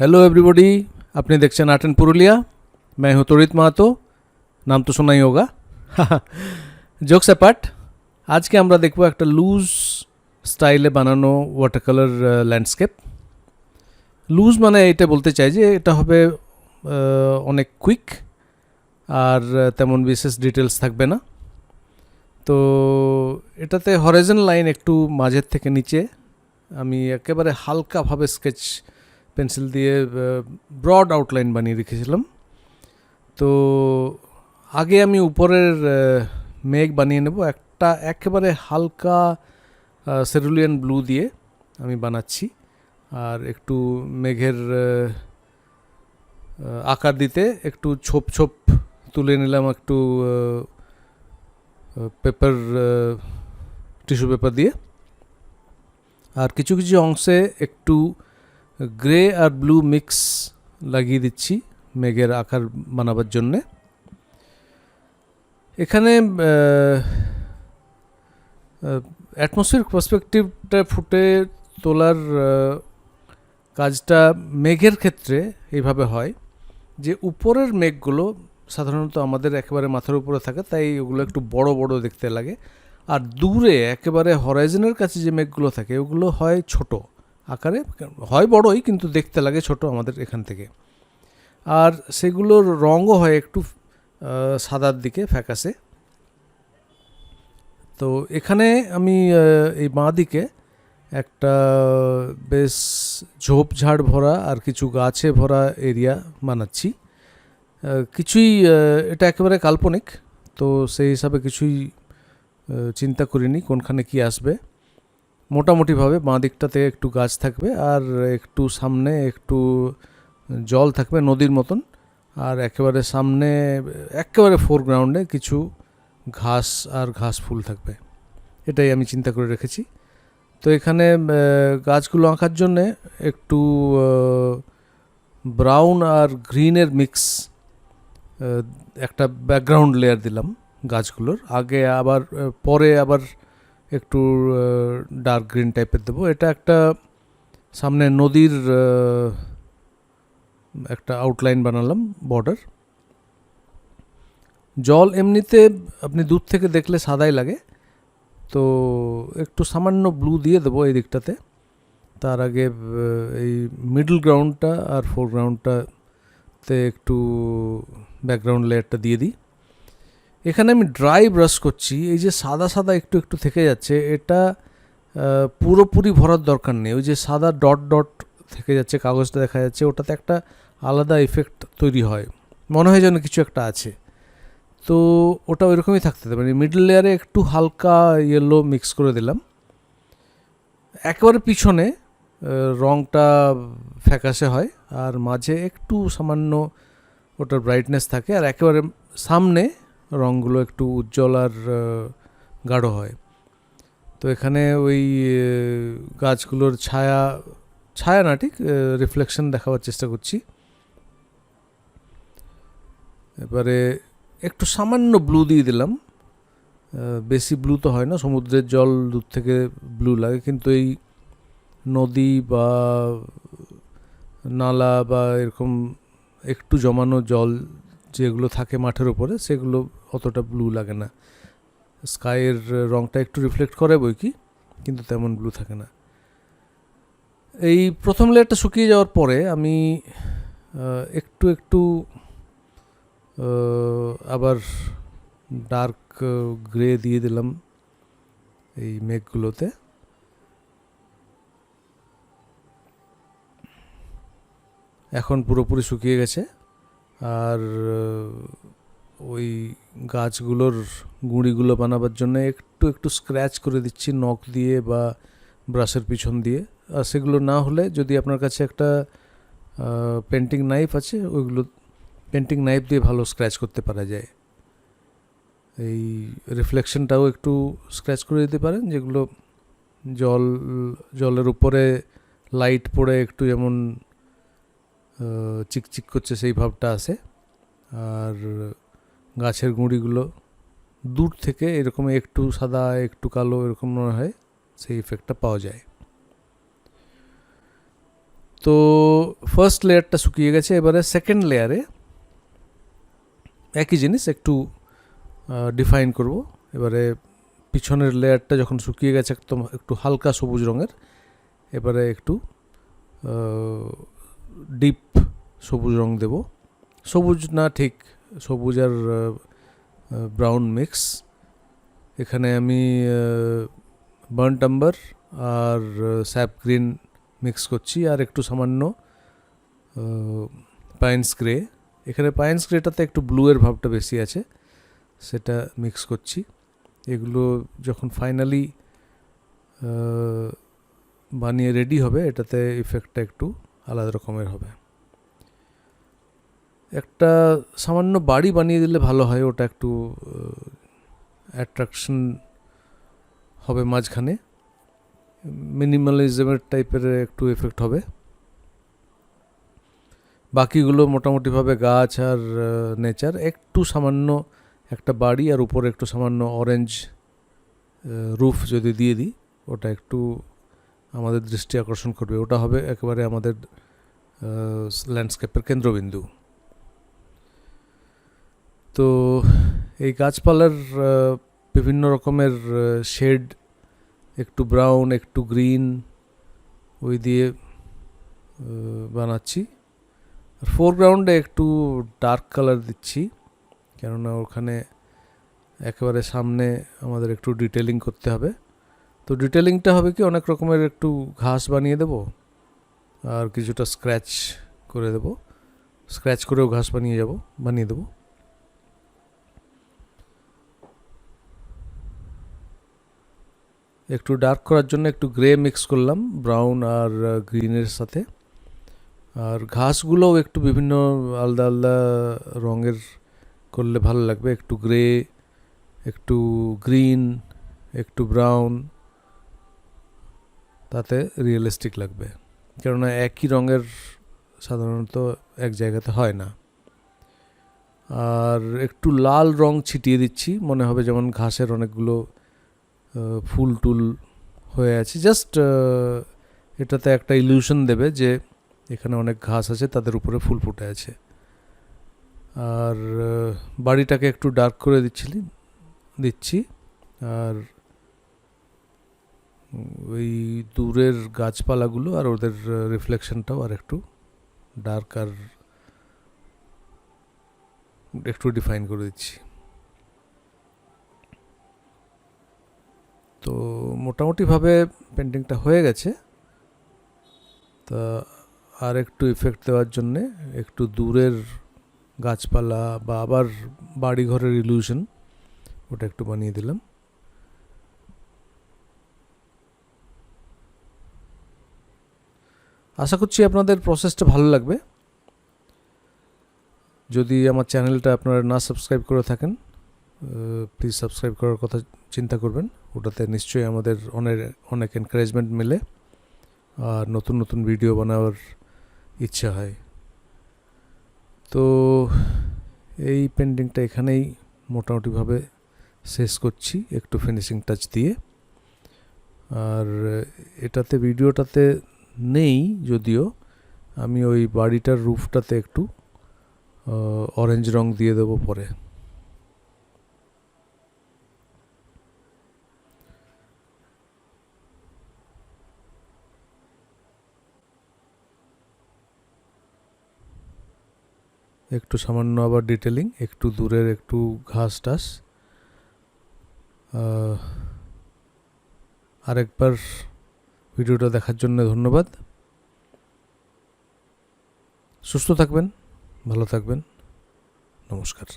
Hello everybody আপনি দেখছেন art and Purulia मैं हूं তরিত মাহাতো নাম তো শোনাই হোগা জোকস অ্যাপার্ট আজকে আমরা দেখব একটা লুজ স্টাইলে বানানো ওয়াটার কালার ল্যান্ডস্কেপ লুজ মানে এটা বলতে চাই যে এটা হবে আহ, অনেক কুইক আর আহ, তেমন বিশেষ ডিটেলস থাকবে না তো এটাতে হরাইজন লাইন একটু মাঝের থেকে নিচে আমি একেবারে হালকাভাবে স্কেচ পেন্সিল দিয়ে ব্রড আউটলাইন বানিয়ে রেখেছিলাম। তো আগে আমি উপরের মেঘ বানিয়ে নেব। একটা একেবারে হালকা সেরুলিয়ান ব্লু দিয়ে আমি বানাচ্ছি। আর একটু মেঘের আকার দিতে একটু ছোপ ছোপ তুলে নিলাম একটু পেপার টিস্যু পেপার দিয়ে। আর কিছু কিছু অংশে একটু গ্রে আর ব্লু মিক্স লাগিয়ে দিচ্ছি মেঘের আকার বানাবার জন্যে। এখানে অ্যাটমসফিয়ার পার্সপেক্টিভটা ফুটে তোলার কাজটা মেঘের ক্ষেত্রে এইভাবে হয় যে উপরের মেঘগুলো সাধারণত আমাদের একেবারে মাথার উপরে থাকে, তাই ওগুলো একটু বড় বড় দেখতে লাগে। আর দূরে একেবারে হরাইজনের কাছে যে মেঘগুলো থাকে, ওগুলো হয় ছোট। আকারে, হয় বড়ই, কিন্তু দেখতে লাগে ছোট আমাদের এখান থেকে। আর সেগুলোর রঙও হয় একটু সাদার দিকে, ফ্যাকাসে। তো এখানে আমি এই বাঁ দিকে একটা বেশ ঝোপঝাড় ভরা আর কিছু গাছে ভরা এরিয়া বানাচ্ছি। কিছুই এটা একেবারে কাল্পনিক, তো সেই হিসাবে কিছুই চিন্তা করিনি কোনখানে কি আসবে। মোটামুটিভাবে বাঁ দিকটাতে একটু গাছ থাকবে আর একটু সামনে একটু জল থাকবে নদীর মতন। আর একেবারে সামনে, একেবারে ফোরগ্রাউন্ডে কিছু ঘাস আর ঘাস ফুল থাকবে। এটাই আমি চিন্তা করে রেখেছি। তো এখানে গাছগুলো আঁকার জন্যে একটু ব্রাউন আর গ্রিনের মিক্স একটা ব্যাকগ্রাউন্ড লেয়ার দিলাম গাছগুলোর। আগে আবার পরে আবার একটু ডার্ক গ্রিন টাইপের দেবো। এটা একটা সামনে নদীর একটা আউটলাইন বানালাম বর্ডার জল এমনিতে আপনি দূর থেকে দেখলে সাদাই লাগে। তো একটু সামান্য ব্লু দিয়ে দেবো এই দিকটাতে। তার আগে এই মিডল গ্রাউন্ডটা আর ফোরগ্রাউন্ডটাতে একটু ব্যাকগ্রাউন্ড লেয়ারটা দিয়ে দিই। এখানে আমি ড্রাই ব্রাশ করছি, এই যে সাদা সাদা একটু একটু থেকে যাচ্ছে, এটা পুরোপুরি ভরার দরকার নেই, ওই যে সাদা ডট ডট থেকে যাচ্ছে, কাগজটা দেখা যাচ্ছে, ওটাতে একটা আলাদা এফেক্ট তৈরি হয়, মনে হয় যেন কিছু একটা আছে। তো ওটা ওইরকমই থাকতে দেবে মানে মিডল লেয়ারে একটু হালকা ইয়েলো মিক্স করে দিলাম। একেবারে পিছনে রংটা ফ্যাকাশে হয়, আর মাঝে একটু সামান্য ওটার ব্রাইটনেস থাকে, আর একেবারে সামনে রঙগুলো একটু উজ্জ্বল আর গাঢ় হয়। তো এখানে ওই গাছগুলোর ছায়া ছায়া না ঠিক রিফ্লেকশন দেখাবার চেষ্টা করছি। এবারে একটু সামান্য ব্লু দিয়ে দিলাম। বেশি ব্লু তো হয় না, সমুদ্রের জল দূর থেকে ব্লু লাগে। কিন্তু এই নদী বা নালা বা এরকম একটু জমানো জল যেগুলো থাকে মাঠের ওপরে সেগুলো অতটা ব্লু লাগে না। স্কাইয়ের রংটা একটু রিফ্লেক্ট করে বই কি কিন্তু তেমন ব্লু থাকে না। এই প্রথম লেয়ারটা শুকিয়ে যাওয়ার পরে আমি একটু একটু আবার ডার্ক গ্রে দিয়ে দিলাম এই মেঘগুলোতে। এখন পুরোপুরি শুকিয়ে গেছে। আর ওই গাছগুলোর গুঁড়িগুলো বানাবার জন্য একটু একটু স্ক্র্যাচ করে দিচ্ছি নখ দিয়ে বা ব্রাশের পিছন দিয়ে। আর সেগুলো না হলে যদি আপনার কাছে একটা পেন্টিং নাইফ আছে, ওইগুলো পেন্টিং নাইফ দিয়ে ভালো স্ক্র্যাচ করতে পারা যায়। এই রিফ্লেকশনটাও একটু স্ক্র্যাচ করে দিতে পারেন, যেগুলো জল, জলের উপরে লাইট পড়ে একটু যেমন চিকচিক করছে সেই ভাবটা আসে আর গাছের গুঁড়িগুলো দূর থেকে এরকম একটু সাদা, একটু কালো এরকম মনে হয় সেই ইফেক্টটা পাওয়া যায়। তো ফার্স্ট লেয়ারটা শুকিয়ে গেছে, এবারে সেকেন্ড লেয়ারে একই জিনিস একটু ডিফাইন করব। এবারে পিছনের লেয়ারটা যখন শুকিয়ে গেছে একদম একটু হালকা সবুজ রঙের, এবারে একটু ডিপ সবুজ রং দেব। সবুজ না ঠিক, সবুজ আর ব্রাউন মিক্স এখানে আমি বার্ন টাম্বার আর স্যাপ গ্রিন মিক্স করছি আর একটু সামান্য পাইন্স গ্রে এখানে পাইন্স গ্রেটাতে একটু ব্লুয়ের ভাবটা বেশি আছে, সেটা মিক্স করছি। এগুলো যখন ফাইনালি বানিয়ে রেডি হবে, এটাতে ইফেক্টটা একটু আলাদা রকমের হবে। একটা সামান্য বাড়ি বানিয়ে দিলে ভালো হয়, ওটা একটু অ্যাট্রাকশন হবে মাঝখানে। মিনিমালিজমের টাইপের একটু এফেক্ট হবে। বাকিগুলো মোটামুটিভাবে গাছ আর নেচার একটু সামান্য একটা বাড়ি আর উপরে একটু সামান্য অরেঞ্জ রুফ যদি দিয়ে দিই, ওটা একটু আমাদের দৃষ্টি আকর্ষণ করবে। ওটা হবে একেবারে আমাদের ল্যান্ডস্কেপের কেন্দ্রবিন্দু। তো এই গাছপালার বিভিন্ন রকমের শেড, একটু ব্রাউন একটু গ্রিন ওই দিয়ে বানাচ্ছি। আর ফোরগ্রাউন্ডে একটু ডার্ক কালার দিচ্ছি, কেননা ওখানে একেবারে সামনে আমাদের একটু ডিটেলিং করতে হবে। তো ডিটেলিংটা হবে কি, অনেক রকমের একটু ঘাস বানিয়ে দেব আর কিছুটা স্ক্র্যাচ করে দেব। স্ক্র্যাচ করেও ঘাস বানিয়ে যাব, বানিয়ে দেবো। একটু ডার্ক করার জন্য একটু গ্রে মিক্স করলাম ব্রাউন আর গ্রিনের সাথে। আর ঘাসগুলোও একটু বিভিন্ন আলাদা আলাদা রঙের করলে ভালো লাগবে। একটু গ্রে একটু গ্রিন একটু ব্রাউন তাতে রিয়েলিস্টিক লাগবে। কেননা একই রঙের সাধারণত এক জায়গাতে হয় না। আর একটু লাল রং ছিটিয়ে দিচ্ছি, মনে হবে যেমন ঘাসের অনেকগুলো ফুল টুল হয়ে আছে। জাস্ট এটাতে একটা ইলিউশন দেবে যে এখানে অনেক ঘাস আছে, তাদের উপরে ফুল ফুটে আছে। আর বাড়িটাকে একটু ডার্ক করে দিচ্ছিলি, দিচ্ছি। আর ওই দূরের গাছপালাগুলো আর ওদের রিফ্লেকশনটাও আর একটু ডার্ক আর একটু ডিফাইন করে দিচ্ছি। তো মোটামুটিভাবে পেন্টিংটা হয়ে গেছে। তা আর একটু ইফেক্ট দেওয়ার জন্যে একটু দূরের গাছপালা বা আবার বাড়িঘরের ইলিউশন ওটা একটু বানিয়ে দিলাম। আশা করছি আপনাদের প্রসেসটা ভালো লাগবে। যদি আমার চ্যানেলটা আপনারা না সাবস্ক্রাইব করে থাকেন প্লিজ সাবস্ক্রাইব করার কথা চিন্তা করবেন। ওটাতে নিশ্চয়ই আমাদের অনেক অনেক এনকারেজমেন্ট মেলে। আর নতুন নতুন ভিডিও বানাবার ইচ্ছা হয়। তো এই পেন্টিংটা এখানেই মোটামুটিভাবে শেষ করছি, একটু ফিনিশিং টাচ দিয়ে। আর এটাতে ভিডিওটাতে নেই যদিও, আমি ওই বাড়িটার রুফটাতে একটু অরেঞ্জ রং দিয়ে দেবো পরে। একটু সামান্য আবার ডিটেলিং একটু দূরের, একটু ঘাস টাস। আরেকবার ভিডিওটা দেখার জন্য ধন্যবাদ। সুস্থ থাকবেন ভালো থাকবেন। নমস্কার।